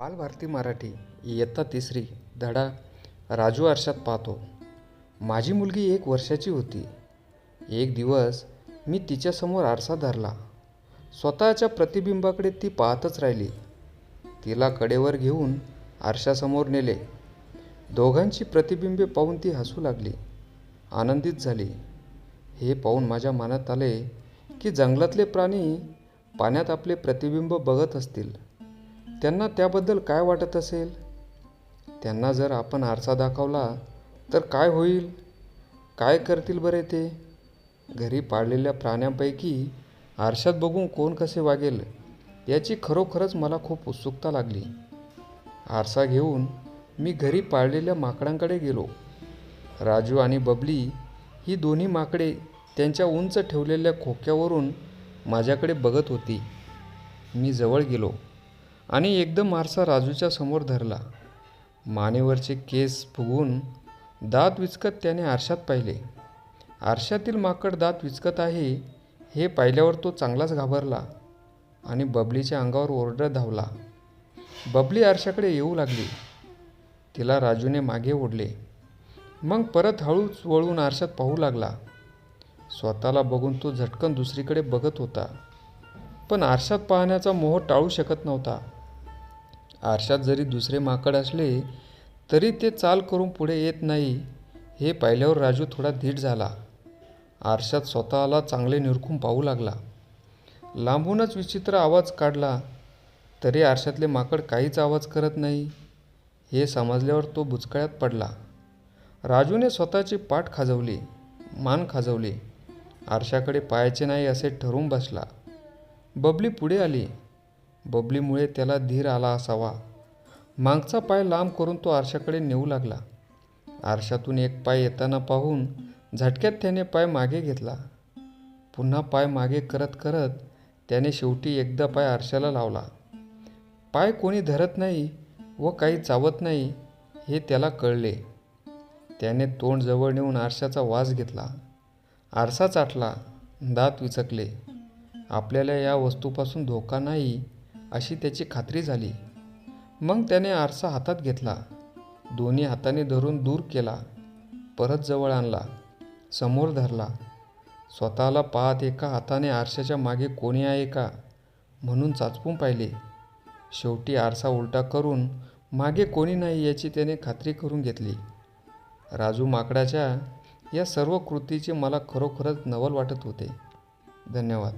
बालभारती मराठी इयत्ता तिसरी धडा राजू आरशात पाहतो. माझी मुलगी एक वर्षाची होती. एक दिवस मी तिच्यासमोर आरसा धरला. स्वतःच्या प्रतिबिंबाकडे ती पाहतच राहिली. तिला कडेवर घेऊन आरशासमोर नेले. दोघांची प्रतिबिंबे पाहून ती हसू लागली. आनंदित झाली. हे पाहून माझ्या मनात आले की जंगलातले प्राणी पाण्यात आपले प्रतिबिंब बघत असतील. त्यांना त्याबद्दल काय वाटत असेल? त्यांना जर आपण आरसा दाखवला तर काय होईल? काय करतील बरे ते? घरी पाळलेल्या प्राण्यांपैकी आरशात बघून कोण कसे वागेल याची खरोखरच मला खूप उत्सुकता लागली. आरसा घेऊन मी घरी पाळलेल्या माकडांकडे गेलो. राजू आणि बबली ही दोन्ही माकडे त्यांच्या उंच ठेवलेल्या खोक्यावरून माझ्याकडे बघत होती. मी जवळ गेलो. आणि एकदम आरसा राजूच्या समोर धरला. मानेवरचे केस फुगून दात विचकत त्याने आरशात पाहिले. आरशातील माकड दात विचकत आहे हे पाहिल्यावर तो चांगलाच घाबरला आणि बबलीच्या अंगावर ओरडत धावला. बबली आरशाकडे येऊ लागली. तिला राजूने मागे ओढले. मग परत हळूच वळून आरशात पाहू लागला. स्वतःला बघून तो झटकन दुसरीकडे बघत होता. पण आरशात पाहण्याचा मोह टाळू शकत नव्हता. आरशात जरी दुसरे माकड असले तरी ते चाल करून पुढे येत नाही. हे पाहिल्यावर राजू थोडा धीट झाला. आरशात स्वतःला चांगले निरखून पाहू लागला. लांबूनच विचित्र आवाज काढला. तरी आरशातले माकड काहीच आवाज करत नाही. हे समजल्यावर तो बुचकळ्यात पडला. राजूने स्वतःची पाठ खाजवली मान खाजवली. आरशाकडे पाहायचे नाही असे ठरवून बसला. बबली पुढे आली. बबलीमुळे त्याला धीर आला असावा. मागचा पाय लांब करून तो आरशाकडे नेऊ लागला. आरशातून एक पाय येताना पाहून झटक्यात त्याने पाय मागे घेतला. पुन्हा पाय मागे करत करत त्याने शेवटी एकदा पाय आरशाला लावला. पाय कोणी धरत नाही व काही चावत नाही हे त्याला कळले. त्याने तोंड जवळ नेऊन आरशाचा वास घेतला. आरसा चाटला. दात विचकले. आपल्याला या वस्तूपासून धोका नाही अशी त्याची खात्री झाली. मग त्याने आरसा हातात घेतला. दोन्ही हाताने धरून दूर केला. परत जवळ आणला. समोर धरला. स्वतःला पाहत एका हाताने आरशाच्या मागे कोणी आहे का? म्हणून चाचपून पाहिले. शेवटी आरसा उलटा करून मागे कोणी नाही याची त्याने खात्री करून घेतली. राजू माकडाच्या या सर्व कृतीचे मला खरोखरच नवल वाटत होते. धन्यवाद.